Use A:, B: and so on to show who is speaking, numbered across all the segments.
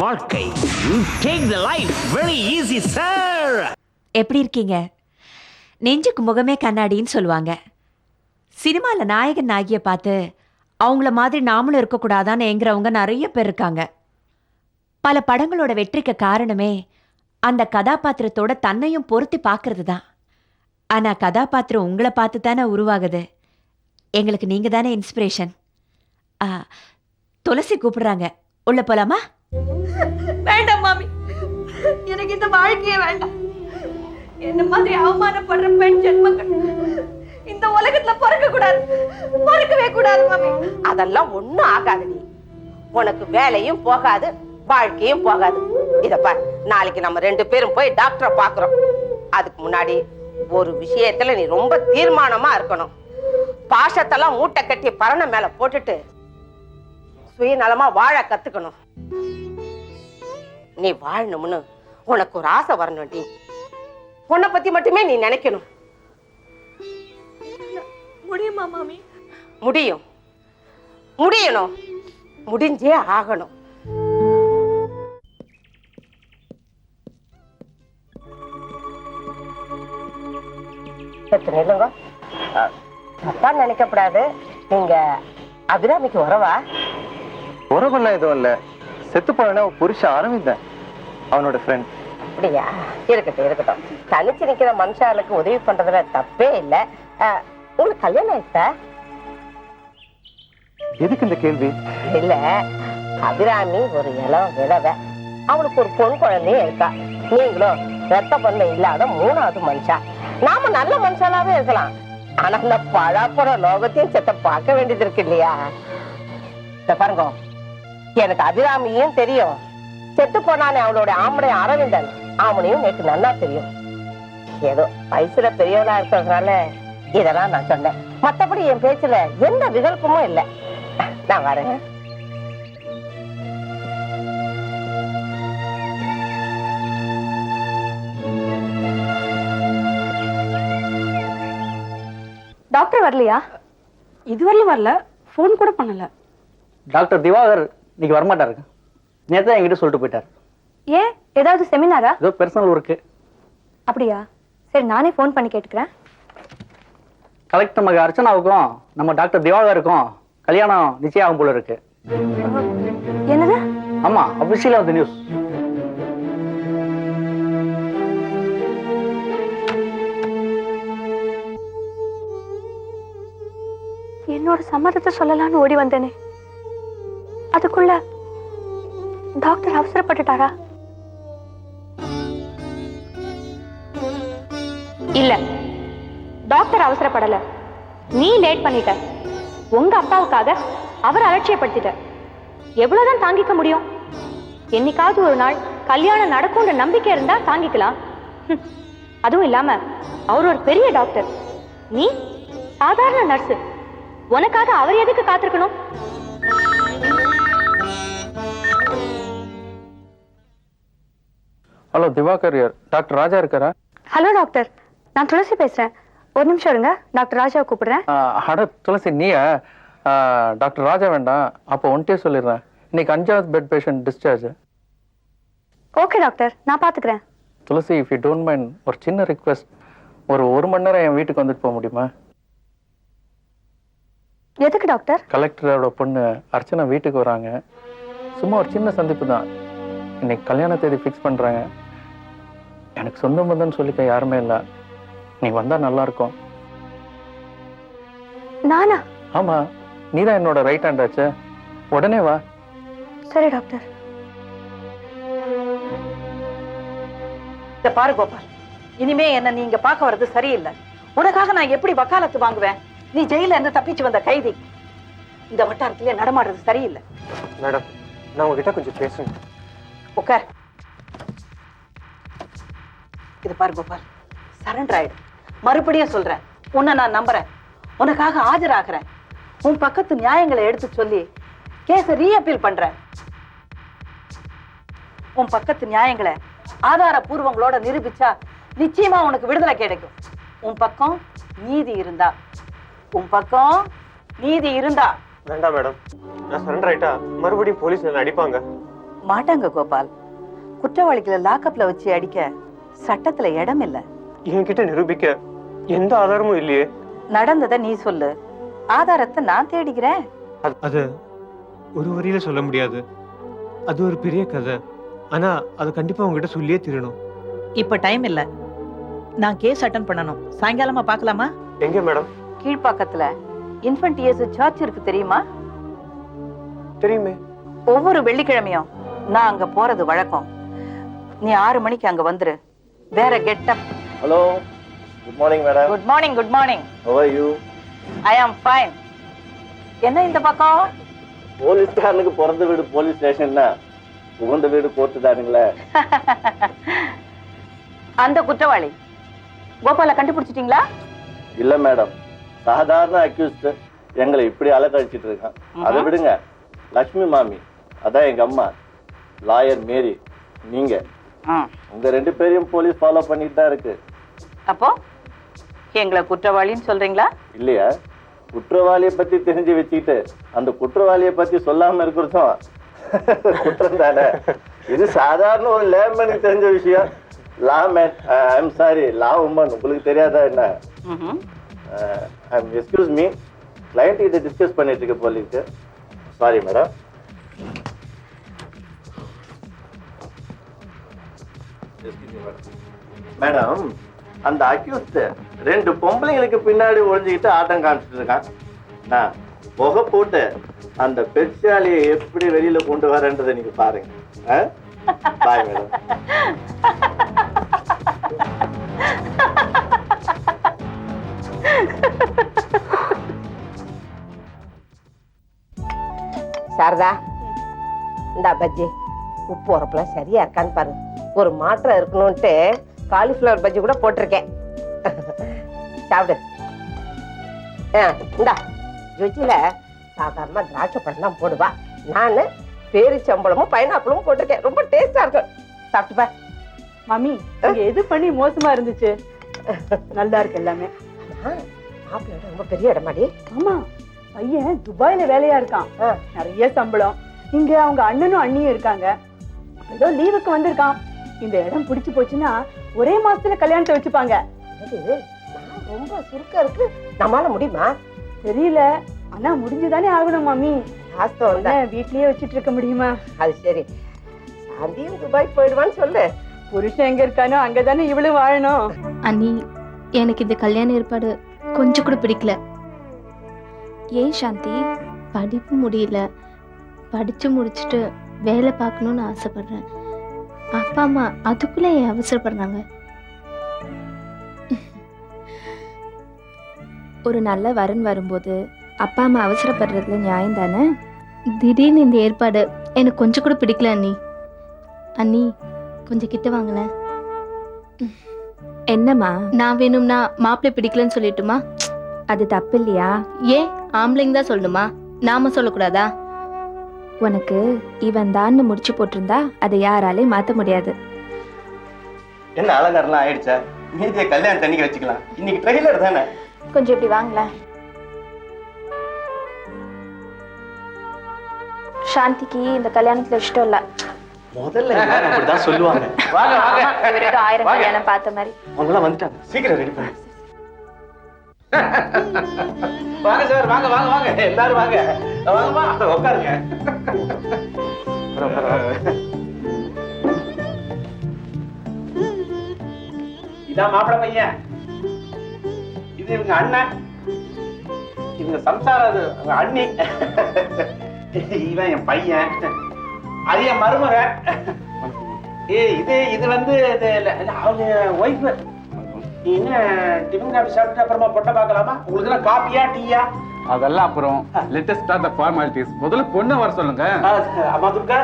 A: வாழ்க்கை. Take life very easy sir
B: எப்படி இருக்கீங்க? நெஞ்சுக்கு முகமே கண்ணாடின்னு சொல்லுவாங்க. சினிமாவில் நாயகன் நாயகியை பார்த்து அவங்கள மாதிரி நாமளும் இருக்கக்கூடாதான்னு ஏங்குறவங்க நிறைய பேர் இருக்காங்க. பல படங்களோட வெற்றிக்கு காரணமே அந்த கதாபாத்திரத்தோட தன்னையும் பொருத்தி பார்க்கறது தான் ஆனால் கதாபாத்திரம் உங்களை பார்த்து தானே உருவாகுது. எங்களுக்கு நீங்கள் தானே இன்ஸ்பிரேஷன் துளசி கூப்பிடுறாங்க. உள்ள போலாமா?
C: வேண்டாம் மாமி. எனக்கு இந்த வாழ்க்கையே வேண்டாம். என்ன மாதிரி அவமானப்படுற பெண் ஜென்மங்கள். இந்த உலகத்துல பிறக்க கூடாது பிறக்கவே கூடாது மாமி.
D: அதெல்லாம் ஒண்ணும் ஆகாது நீ. உனக்கு வேலையும் போகாது வாழ்க்கையும் போகாது. இத பார் நாளைக்கு நம்ம ரெண்டு பேரும் போய் டாக்டரை பாக்குறோம் அதுக்கு முன்னாடி ஒரு விஷயத்துல நீ ரொம்ப தீர்மானமா இருக்கணும். பாசத்தெல்லாம் மூட்டை கட்டி பரண மேல போட்டுட்டு சுயநலமா வாழ கத்துக்கணும். நீ வாழணும்னு உனக்கு ஒரு ஆசை வரணும்டி உன்னை பத்தி மட்டுமே நீ நினைக்கணும்.
C: முடியுமா மாமி?
D: முடியும். முடியணும். முடிஞ்சே ஆகணும். அஹ், தப்பா நினைக்கப்படாது நீங்க அபிராமிக்கு உறவா?
E: உறவெல்லாம் எதுவும் இல்ல. செத்து போன புருஷன் அரவிந்தன் அவனோட ஃப்ரெண்ட்
D: அப்படியா? இருக்கட்டும் இருக்கட்டும். தனிச்சு நிக்கிற மனுஷாளுக்கு உதவி பண்றதுல தப்பே இல்ல. உங்களுக்கு கல்யாணம் ஆயிடுச்சா?
E: எதுக்கு இந்த கேள்வி?
D: இல்ல அபிராமி ஒரு இளம் விதவை அவளுக்கு ஒரு பொன் குழந்தையும் இருக்கா. நீங்களும் ரத்த பண்ண இல்லாத மூணாவது மனுஷா. நாம நல்ல மனுஷாலாவே இருக்கலாம். ஆனா இந்த பழாப்புற லோகத்தையும் செத்த பார்க்க வேண்டியது இருக்கு இல்லையா? பாருங்க. எனக்கு அபிராமியும் தெரியும். செத்து போனானே அவளோட ஆம்பளை அரவிந்தன். அவனையும் நேற்று நல்லா தெரியும். ஏதோ வயசுல பெரியவனா இருக்கிறதுனால இதெல்லாம் நான் சொன்னேன். மத்தபடி என் பேச்சுல எந்த விகல்பமும் இல்லை. நான் வரேன்.
C: டாக்டர் வரலையா? இதுவரையிலும் வரல. ஃபோன் கூட பண்ணல.
F: டாக்டர் திவாகர் இன்னைக்கு வரமாட்டாரு தான் என்கிட்ட சொல்லிட்டு போயிட்டார்.
C: ஏன் ஏதாவது செமினாரா
F: ஏதோ பர்சனல் ஒர்க்கு
C: அப்படியா? சரி நானே ஃபோன் பண்ணி கேட்டுக்கிறேன்.
F: கலெக்டர் மக அர்ச்சனாவுக்கும் நம்ம டாக்டர் திவாகருக்கும் கல்யாணம் நிச்சயம் ஆகும் போல இருக்கு.
C: என்னது?
F: ஆமா அபிஷியலா வந்து நியூஸ்
C: என்னோட சம்மதத்தை சொல்லலாம்னு ஓடி வந்தேனே. அதுக்குள்ள டாக்டர் அவசரப்பட்டுட்டாரா? இல்ல. டாக்டர் அவசரப்படல. நீ லேட் பண்ணிட்ட. உங்க அப்பாவுக்காக அவர் அலட்சியப்படுத்திட்ட. எவ்வளவுதான் தாங்கிக்க முடியும்? என்னைக்காவது ஒரு நாள் கல்யாணம் நடக்கும்ன்ற நம்பிக்கை இருந்தா தாங்கிக்கலாம். அதுவும் இல்லாம அவர் ஒரு பெரிய டாக்டர். நீ சாதாரண நர்ஸ். உனக்காக அவர் எதுக்கு காத்திருக்கணும்?
E: ஹலோ திவாகர் டாக்டர் ராஜா இருக்காரா?
C: ஹலோ டாக்டர் நான் துளசி பேசுறேன். ஒரு நிமிஷம் இருங்க. டாக்டர் ராஜாவை கூப்பிடுறேன்.
E: அட துளசி நீயா? டாக்டர் ராஜா வேண்டாம். அப்போ ஒன்ட்டே சொல்லிடுறேன். இன்னைக்கு அஞ்சாவது bed patient discharge
C: okay doctor நான் பாத்துக்கிறேன்.
E: Thulasi if you don't mind ஒரு சின்ன ரிக்வெஸ்ட் ஒரு ஒரு மணி நேரம் என் வீட்டுக்கு வந்துட்டு போக முடியுமா?
C: எதுக்கு டாக்டர்
E: கலெக்டரோட பொண்ணு அர்ச்சனா வீட்டுக்கு வராங்க. சும்மா ஒரு சின்ன சந்திப்பு தான். இன்னைக்கு கல்யாண தேதி ஃபிக்ஸ் பண்றாங்க. எனக்கு சொந்த பந்தம்னு சொல்லிக்க யாருமே இல்லை. நீ வந்தா நல்லா இருக்கும்.
C: நானா?
E: ஆமா நீதான் என்னோட ரைட் ஹேண்ட் ஆச்சே. உடனே வா.
C: சரி டாக்டர்.
G: இந்த பாரு கோபால். இனிமே என்ன நீங்க பார்க்க வர்றது சரியில்லை. உனக்காக நான் எப்படி வக்காலத்து வாங்குவேன்? நீ ஜெயில இருந்து தப்பிச்சு வந்த கைதி. இந்த வட்டாரத்திலே நடமாடுறது சரியில்லை.
H: மேடம் நான் உங்ககிட்ட கொஞ்சம் பேசணும்.
G: உட்கார். இது பாரு கோபால். சரண்டர் ஆயிடு. மறுபடியும் சொல்றேன். உன்னை நான் நம்புறேன். உனக்காக ஆஜராகிறேன். உன் பக்கத்து நியாயங்களை எடுத்து சொல்லி கேஸ ரீஅப்பீல் பண்றேன். உன் பக்கத்து நியாயங்களை ஆதாரபூர்வங்களோட நிரூபிச்சா நிச்சயமா உனக்கு விடுதலை கிடைக்கும். உன் பக்கம் நீதி இருந்தா. உன் பக்கம் நீதி இருந்தா.
H: வேண்டாம் மேடம். நான் சரண்டர் ஆயிட்டா மறுபடியும் போலீஸ் என்ன அடிப்பாங்க.
G: மாட்டாங்க கோபால். குற்றவாளிகளை லாக்கப்ல வச்சு அடிக்க சட்டத்துல இடம் இல்ல.
H: என்கிட்ட நிரூபிக்க எந்த ஆதாரமும் இல்லையே.
G: நடந்ததை நீ சொல்லு. ஆதாரத்தை நான் தேடிக்கிறேன்.
H: அது- அது ஒரு வரியில சொல்ல முடியாது. அது ஒரு பெரிய கதை. ஆனா அது கண்டிப்பா உங்ககிட்ட சொல்லியே தீரணும்.
G: இப்ப டைம் இல்ல. நான் கேஸ் அட்டன் பண்ணணும். சாயங்காலமா பார்க்கலாமா?
H: எங்க மேடம்?
G: கீழ்ப்பாக்கத்துல இன்ஃபன்ட் இயேசு சர்ச் இருக்கு தெரியுமா?
H: தெரியுமே.
G: ஒவ்வொரு வெள்ளிக்கிழமையும் நான் அங்க போறது வழக்கம். நீ ஆறு மணிக்கு அங்க வந்துரு. வேற getup
I: hello good morning madam
G: good morning good morning
I: how are you
G: I am fine என்ன இந்த பக்கம்?
I: போலீஸ்காரனுக்கு பிறந்த வீடு போலீஸ் ஸ்டேஷன்னா புகுந்த வீடு கோர்ட்டு தானுங்களே.
G: அந்த குற்றவாளி. கோபால கண்டுபிடிச்சிட்டீங்களா?
I: இல்ல மேடம் சாதாரண அக்யூஸ்ட் எங்களை இப்படி அலக்கழிச்சிட்டு இருக்கான். அதை விடுங்க. லக்ஷ்மி மாமி அதான் எங்க அம்மா. லாயர் மேரி நீங்க. உங்க ரெண்டு பேரையும் போலீஸ் ஃபாலோ பண்ணிட்டு தான் இருக்கு.
G: அப்போ எங்களை குற்றவாளின்னு சொல்றீங்களா?
I: இல்லையா? குற்றவாளியை பத்தி தெரிஞ்சு வச்சுக்கிட்டு அந்த குற்றவாளியை பத்தி சொல்லாம இருக்கிறதும் குற்றம் தானே? இது சாதாரண ஒரு லேமனுக்கு தெரிஞ்ச விஷயம். Law man I'm sorry law woman உங்களுக்கு தெரியாதா என்ன? எக்ஸ்கியூஸ் மீ கிளைண்ட் கிட்ட டிஸ்கஸ் பண்ணிட்டு இருக்க போலீஸ்க்கு சாரி மேடம் மேடம் அந்த அக்யூஸ்ட் ரெண்டு பொம்பளைங்களுக்கு பின்னாடி ஒழிஞ்சுக்கிட்டு ஆட்டம் காமிச்சிட்டு இருக்கான். நான் புகை போட்டு அந்த பெட்சாலியை எப்படி வெளியில கொண்டு வரேன்றத நீங்க பாருங்க. Bye madam.
D: சாரதா இந்த பஜ்ஜி. உப்பு உரப்புலாம் சரியா இருக்கான்னு பாருங்க. ஒரு மாற்றம் இருக்கணும்ட்டு காலிஃப்ளவர் பஜ்ஜி கூட போட்டிருக்கேன். சாப்பிடு. ஆ, இந்தா. ருச்சியில சாதாரணமா திராட்சை பழம் தான் போடுவா. நான் பேரிச்சம்பழமும் பைனாப்பிளும் போட்டிருக்கேன். ரொம்ப டேஸ்டா இருக்கும் சாப்பிட்டு பார்.
J: மம்மி இங்க எது பண்ணி மோசமா இருந்துச்சு? நல்லா இருக்கு எல்லாமே.
D: மாப்பிள்ளை ரொம்ப பெரிய இடமாடி
J: ஆமா பையன் துபாயில வேலையா இருக்கான். நிறைய சம்பளம். இங்க அவங்க அண்ணனும் அண்ணியும் இருக்காங்க. ஏதோ லீவுக்கு வந்திருக்கான். இந்த இடம் பிடிச்சு போச்சுன்னா ஒரே மாசத்துல கல்யாணத்தை வச்சுப்பாங்க.
D: ரொம்ப சுருக்கம் இருக்கு. நம்மால முடியுமா?
J: தெரியல. ஆனா முடிஞ்சுதானே ஆகணும் மம்மி.
D: வாஸ்தவம் தான்.
J: வீட்லயே வச்சிட்டு இருக்க முடியுமா?
D: அது சரி. சாந்தியும் துபாய் போயிடுவான்னு சொல்லு.
J: புருஷன் எங்க இருக்கானோ அங்கதானே இவளும் வாழணும்.
K: அண்ணி எனக்கு இந்த கல்யாண ஏற்பாடு கொஞ்சம் கூட பிடிக்கல. ஏன் சாந்தி? படிப்பு முடியல. படிச்சு முடிச்சுட்டு வேலை பார்க்கணும்னு ஆசைப்படுறேன். அப்பா அம்மா அதுக்குள்ள ஏன் அவசரப்படுறாங்க?
L: ஒரு நல்ல வரன் வரும்போது அப்பா அம்மா அவசரப்படுறதுல நியாயம் தானே?
K: திடீர்னு இந்த ஏற்பாடு எனக்கு கொஞ்சம் கூட பிடிக்கல அண்ணி. அண்ணி கொஞ்சம் கிட்ட வாங்களேன்.
L: என்னம்மா?
K: நான் வேணும்னா மாப்பிள்ளை பிடிக்கலன்னு சொல்லிட்டுமா?
L: அது தப்பு இல்லையா?
K: ஏன்? ஆம்பளைங்க தான் சொல்லணுமா? நாம சொல்லக்கூடாதா?
L: உனக்கு இவன் தான்னு முடிச்சு போட்டிருந்தா அதை யாராலையும் மாத்த முடியாது.
I: என்ன அலங்காரம்லாம் ஆயிடுச்சா? மீதிய கல்யாணம் தண்ணிக்கு வச்சுக்கலாம். இன்னைக்கு ட்ரெயிலர் தானே?
L: கொஞ்சம் இப்படி வாங்களேன். சாந்திக்கு இந்த கல்யாணத்துல இஷ்டம் இல்ல.
H: முதல்ல எல்லாரும் அப்படிதான் சொல்லுவாங்க.
I: வாங்க வாங்க.
L: இவர் ஏதோ ஆயிரம் கல்யாணம் பார்த்த மாதிரி.
H: அவங்களாம் வந்துட்டாங்க. சீக்கிரம் ரெடி பண்ணு.
F: வாங்க சார் வாங்க வாங்க வாங்க. எல்லாரும் வாங்க. வாங்கம்மா உட்காருங்க. இதான் மாப்பிள பையன். இது இவங்க அண்ணன். இவங்க சம்சாரம் அண்ணி. இவன் என் பையன். அது என் மருமக. ஏய் இது இது வந்து இது இல்ல- அவங்க ஒய்ஃப் நீ என்ன டிஃபன் காஃபி சாப்பிட்டு அப்புறமா பொட்டை பார்க்கலாமா? உங்களுக்கு எல்லாம் காப்பியா டீயா
M: அதெல்லாம் அப்புறம் லேட்டஸ்ட் ஸ்டார்ட் த ஃபார்மாலிட்டிஸ் முதல்ல பொண்ணை வர சொல்லுங்க.
F: அம்மா துர்கா.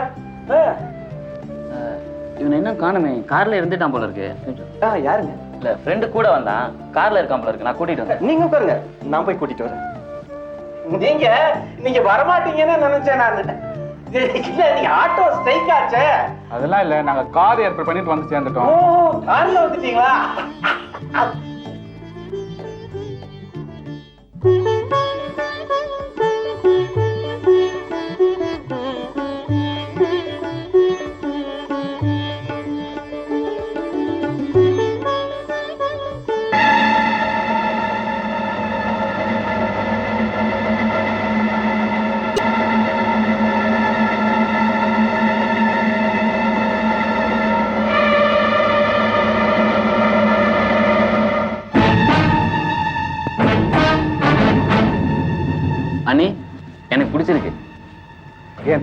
A: இவன் இன்னும் காணுமே. கார்ல இருந்துட்டான் போல இருக்கு.
H: யாருங்க?
A: இல்ல ஃப்ரெண்டு கூட வந்தான். கார்ல இருக்கான் போல இருக்கு. நான் கூட்டிட்டு வந்தேன்.
H: நீங்க உட்காருங்க. நான் போய் கூட்டிட்டு வரேன்.
F: நீங்க நீங்க வரமாட்டீங்கன்னு நினைச்சேன் நான். இல்ல நீங்க ஆட்டோ ஸ்ட்ரைக் ஆச்சே.
M: அதெல்லாம் இல்ல. நாங்க கார் ஏற்பாடு பண்ணிட்டு வந்து
F: ஓ
M: சேர்ந்துட்டோம்
F: கார்ல வந்துட்டீங்களா?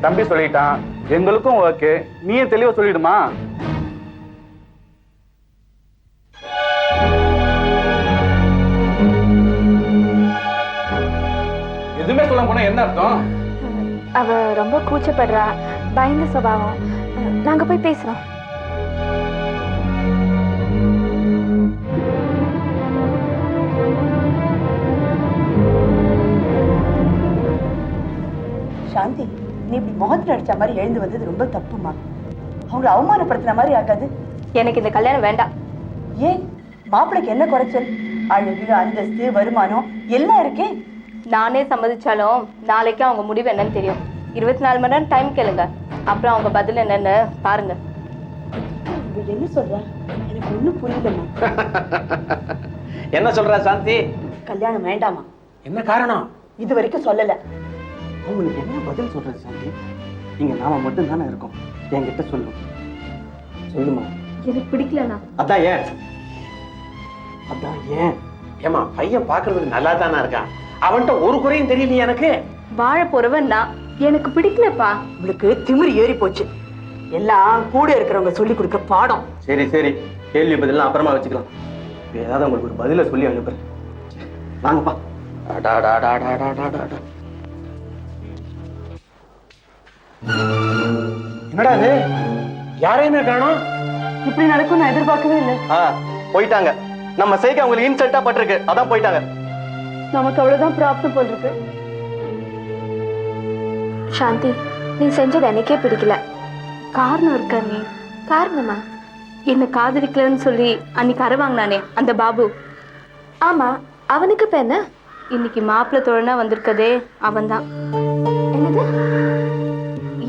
F: தம்பி சொல்லிட்டான். எங்களுக்கும் ஓகே. நீயே தெளிவா சொல்லிடுமா? எதுவுமே சொல்ல போனா என்ன அர்த்தம்?
L: அவ ரொம்ப கூச்சப்படுறா. பயந்த சுபாவம். நாங்க போய் பேசுறோம்.
J: சாந்தி. நீ இப்படி முகத்துல அடிச்ச மாதிரி எழுந்து வந்தது ரொம்ப தப்புமா? அவங்களை அவமானப்படுத்தின மாதிரி ஆகாது.
C: எனக்கு இந்த கல்யாணம் வேண்டாம்.
J: ஏன்? மாப்பிளைக்கு என்ன குறைச்சல்? அழகு அந்தஸ்து வருமானம் எல்லாம் இருக்கே.
C: நானே சம்மதிச்சாலும் நாளைக்கு அவங்க முடிவு என்னன்னு தெரியும். இருபத்தி நாலு மணி நேரம் டைம் கேளுங்க. அப்புறம் அவங்க பதில் என்னன்னு பாருங்க.
J: என்ன சொல்றா? எனக்கு ஒண்ணும் புரியலம்மா.
F: என்ன சொல்ற சாந்தி?
J: கல்யாணம் வேண்டாமா?
F: என்ன காரணம்?
J: இது வரைக்கும் சொல்லல.
F: உங்களுக்கு என்ன பதில் சொல்றது சாந்தி இங்க நாம மட்டும் தானே இருக்கோம். என்கிட்ட சொல்லு. சொல்லுமா?
K: எனக்கு பிடிக்கலண்ணா.
F: அதான் ஏன்? அதான் ஏன்? ஏமா பையன் பாக்குறதுக்கு நல்லா தானே இருக்கான்? அவன்கிட்ட ஒரு குறையும் தெரியலையே எனக்கு.
C: வாழ போறவன் நான் எனக்கு பிடிக்கலப்பா.
J: உங்களுக்கு திமிரு ஏறி போச்சு. எல்லாம் கூட இருக்கிறவங்க சொல்லி கொடுக்க பாடம்.
F: சரி சரி. கேள்வி பதிலாம் அப்புறமா வச்சுக்கலாம். ஏதாவது உங்களுக்கு ஒரு பதில சொல்லி அனுப்புறேன். வாங்கப்பா. என்னடா இது? யாரையுமே காணோம்?
J: இப்படி நடக்கும் நான் எதிர்பார்க்கவே இல்லை.
E: ஆ போயிட்டாங்க. நம்ம செய்க அவங்களுக்கு இன்சல்ட்டா பட்டிருக்கு. அதான் போயிட்டாங்க.
J: நமக்கு அவ்வளவுதான் பிராப்தம் போல் இருக்கு
L: சாந்தி நீ செஞ்சது எனக்கே பிடிக்கல.
C: காரணம் இருக்கா நீ?
L: காரணமா?
C: என்ன காதலிக்கலன்னு சொல்லி அன்னைக்கு அறை வாங்கினானே அந்த பாபு.
L: ஆமா அவனுக்கு இப்ப என்ன?
C: இன்னைக்கு மாப்பிள்ளை தோழனா வந்திருக்கதே அவன்தான்.
L: என்னது?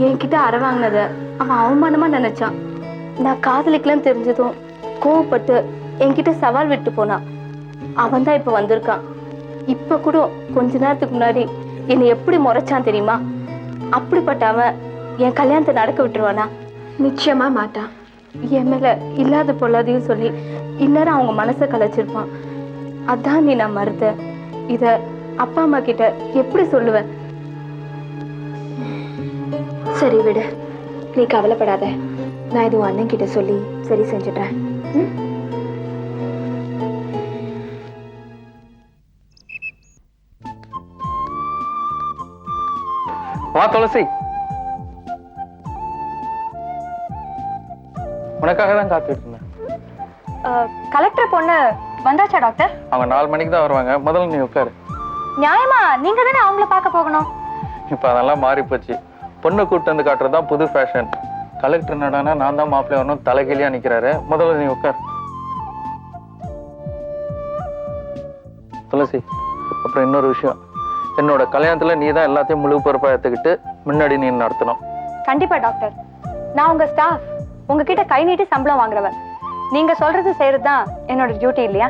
C: என்கிட்ட அறை வாங்கினத அவன் அவமானமா நினைச்சான். நான் காதலிக்கலன்னு தெரிஞ்சதும் கோவப்பட்டு என்கிட்ட சவால் விட்டு போனான். அவன் தான் இப்ப வந்திருக்கான். இப்ப கூட கொஞ்ச நேரத்துக்கு முன்னாடி என்னை எப்படி முறைச்சான் தெரியுமா? அப்படிப்பட்ட அவன் என் கல்யாணத்தை நடக்க விட்டுருவானா?
L: நிச்சயமா மாட்டான்
C: என் மேல இல்லாத பொல்லாதையும் சொல்லி இந்நேரம் அவங்க மனசை கலைச்சிருப்பான். அதான் நீ நான் மறுத்த. இத அப்பா அம்மா கிட்ட எப்படி சொல்லுவேன்?
L: சரி விடு. நீ கவலைப்படாத. நான் இது உன் அண்ணன் கிட்ட சொல்லி சரி செஞ்சுட்டேன் ம்?
E: வா துளசி. உனக்காக தான் காத்துட்டு இருந்தேன்
C: கலெக்டர் பொண்ணு வந்தாச்சா டாக்டர்?
E: அவங்க நாலு மணிக்கு தான் வருவாங்க. முதல்ல நீ உட்காரு.
C: நியாயமா? நீங்க தானே அவங்கள பார்க்க போகணும்.
E: இப்போ அதெல்லாம் மாறி போச்சு பொண்ணு கூட்டு வந்து காட்டுறது தான் புது ஃபேஷன் கலெக்டர் என்னடானா நான் தான் மாப்பிள்ளை வரணும் தலைகீழியா நிக்கிறாரு. முதல்ல நீ உட்கார் துளசி அப்புறம் இன்னொரு விஷயம். என்னோட கல்யாணத்துல நீ தான் எல்லாத்தையும் முழு பொறுப்பா எடுத்துக்கிட்டு முன்னாடி நீ நடத்தணும்.
C: கண்டிப்பா டாக்டர். நான் உங்க ஸ்டாஃப் உங்ககிட்ட கை நீட்டி சம்பளம் வாங்குறவ நீங்க சொல்றது செய்யறது தான் என்னோட டியூட்டி இல்லையா?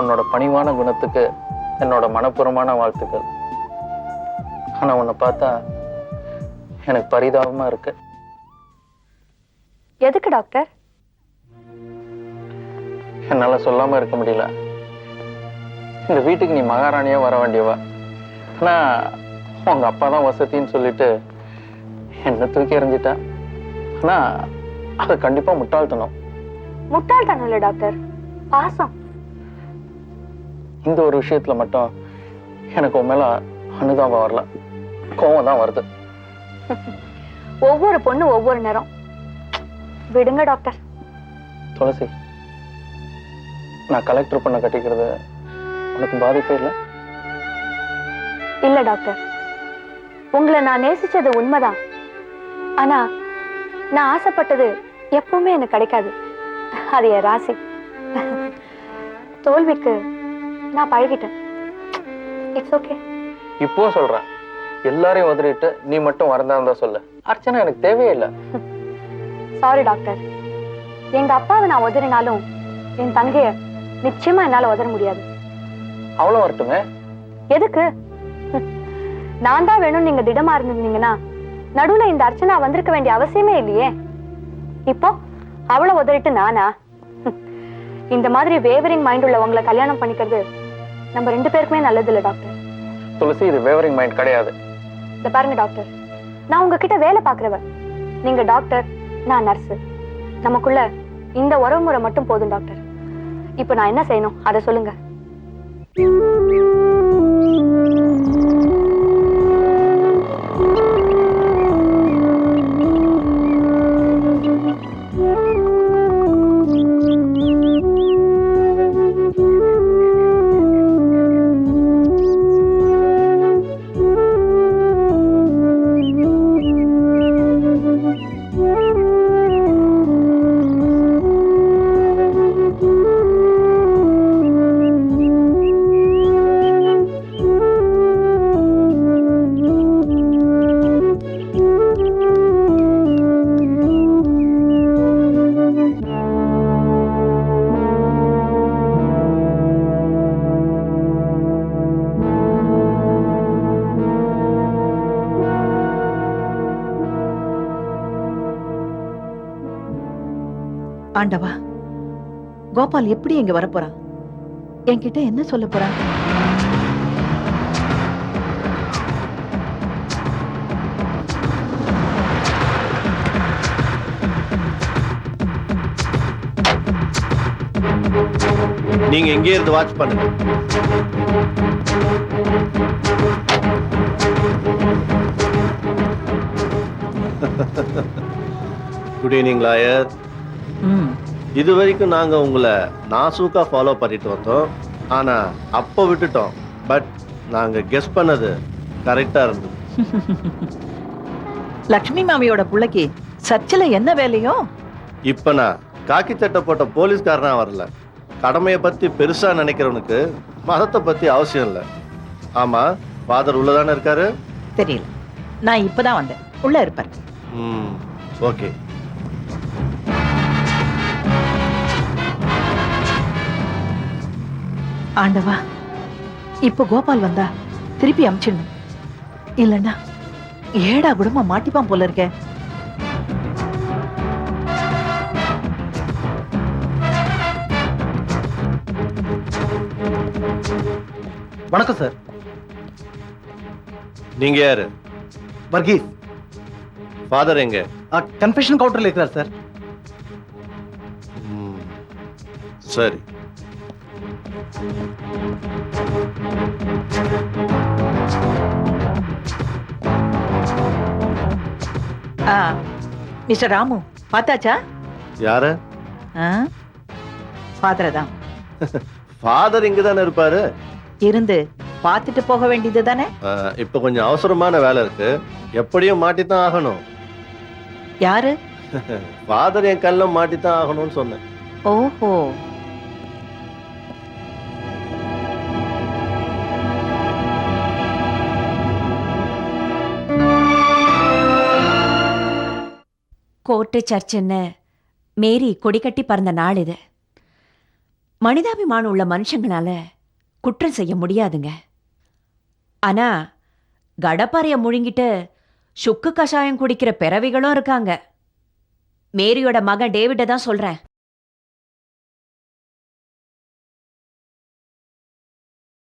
E: உன்னோட பணிவான குணத்துக்கு என்னோட மனப்பூர்வமான வாழ்த்துக்கள். ஆனா உன்னை பார்த்தா எனக்கு பரிதாபமா இருக்கு.
C: எதுக்கு டாக்டர்?
E: என்னால சொல்லாம இருக்க முடியல. இந்த வீட்டுக்கு நீ மகாராணியா வர வேண்டியவ? ஆனா உங்க அப்பா தான் வசதின்னு சொல்லிட்டு என்ன தூக்கி எறிஞ்சிட்டேன். ஆனா அது கண்டிப்பா முட்டாள்தனம்.
C: முட்டாள்தனம் இல்ல டாக்டர். பாசம்.
E: இந்த ஒரு விஷயத்துல மட்டும் எனக்கு உன் மேல அனுதாபம் வரல. கோவம் தான் வருது.
C: ஒவ்வொரு பொண்ணு ஒவ்வொரு நேரம். விடுங்க டாக்டர்.
E: துளசி நான் கலெக்டர் பண்ண கட்டிக்கிறது உனக்கு பாதிப்பே இல்லை?
C: இல்ல டாக்டர். உங்களை நான் நேசிச்சது உண்மைதான். ஆனா நான் ஆசைப்பட்டது எப்பவுமே எனக்கு கிடைக்காது. அது என் ராசி. தோல்விக்கு நான் பழகிட்டேன். இட்ஸ் ஓகே
E: இப்போ சொல்றேன். எல்லாரையும் உதறிட்டு நீ மட்டும் வரதா இருந்தா சொல்லு. அர்ச்சனா எனக்கு தேவையே இல்லை
C: சாரி டாக்டர் எங்க அப்பாவை நான் உதறினாலும் என் தங்கைய நிச்சயமா என்னால உதற முடியாது.
E: அவ்வளோ வரட்டுமே.
C: எதுக்கு? நான் தான் வேணும் நீங்க திடமா இருந்திருந்தீங்கன்னா நடுவுல இந்த அர்ச்சனா வந்திருக்க வேண்டிய அவசியமே இல்லையே. இப்போ அவளை உதறிட்டு நானா? இந்த மாதிரி வேவரிங் மைண்ட் உள்ளவங்களை கல்யாணம் பண்ணிக்கிறது நம்ம ரெண்டு பேருக்குமே நல்லது இல்லை டாக்டர்
E: துளசி இது வேவரிங் மைண்ட் கிடையாது.
C: இந்த பாருங்க டாக்டர் நான் உங்ககிட்ட வேலை பார்க்குறவ நீங்க டாக்டர் நான் நர்ஸு நமக்குள்ள இந்த உறவு முறை மட்டும் போதும் டாக்டர் இப்போ நான் என்ன செய்யணும்? அதை சொல்லுங்க.
N: ஆண்டவா? கோபால் எப்படி இங்க வரப்போறான் என்கிட்ட என்ன சொல்ல போறான்
I: நீங்க இங்கே இருந்து வாட்ச் பண்ணுங்க. குட் ஈவினிங் லாயர் இது வரைக்கும் நாங்க உங்களை நாசூக்கா ஃபாலோ பண்ணிட்டு வந்தோம். ஆனா அப்போ விட்டுட்டோம். பட் நாங்க கெஸ் பண்ணது கரெக்டா இருந்தது.
N: லக்ஷ்மி மாமியோட புள்ளைக்கு சர்ச்சில் என்ன வேலையோ?
I: இப்ப நான் காக்கி சட்டை போட்ட போலீஸ்காரனா வரல. கடமையை பத்தி பெருசா நினைக்கிறவனுக்கு மதத்தை பத்தி அவசியம் இல்லை. ஆமா ஃபாதர் உள்ளதானே இருக்காரு?
N: தெரியல. நான் இப்பதான் வந்தேன். உள்ள இருப்பார்.
I: ம் ஓகே
N: ஆண்டவா இப்போ கோபால் வந்தா திருப்பி அமிச்சிடணும். இல்லைன்னா ஏடா கூடமா மாட்டிப்பான் போல இருக்கேன்
O: வணக்கம் சார்.
I: நீங்க யாரு?
O: வர்கீஸ்.
I: ஃபாதர் எங்க?
O: கன்ஃபெஷன் கவுண்டர்ல இருக்கிறார் சார்.
I: சரி.
N: ஆ மிஸ்டர் ராமு பார்த்தாச்சா?
I: யாரு?
N: ஃபாதரை தான்.
I: ஃபாதர் இங்க தானே இருப்பாரு?
N: இருந்து பார்த்துட்டு போக வேண்டியது தானே?
I: அஹ், இப்ப கொஞ்சம் அவசரமான வேலை இருக்கு. எப்படியும் மாட்டித்தான் ஆகணும்.
N: யாரு?
I: ஃபாதர் என் கல்ல மாட்டித்தான் ஆகணும்னு சொன்னேன்.
N: ஓஹோ.
B: கோர்ட்டு சர்ச்சுன்னு மேரி கொடிக்கட்டி பறந்த நாள் இது. மனிதாபிமானம் உள்ள மனுஷங்களால குற்றம் செய்ய முடியாதுங்க. ஆனா கடப்பாறையை முழுங்கிட்டு சுக்கு கஷாயம் குடிக்கிற பிறவிகளும் இருக்காங்க. மேரியோட மகன் டேவிட்டை தான் சொல்றேன்.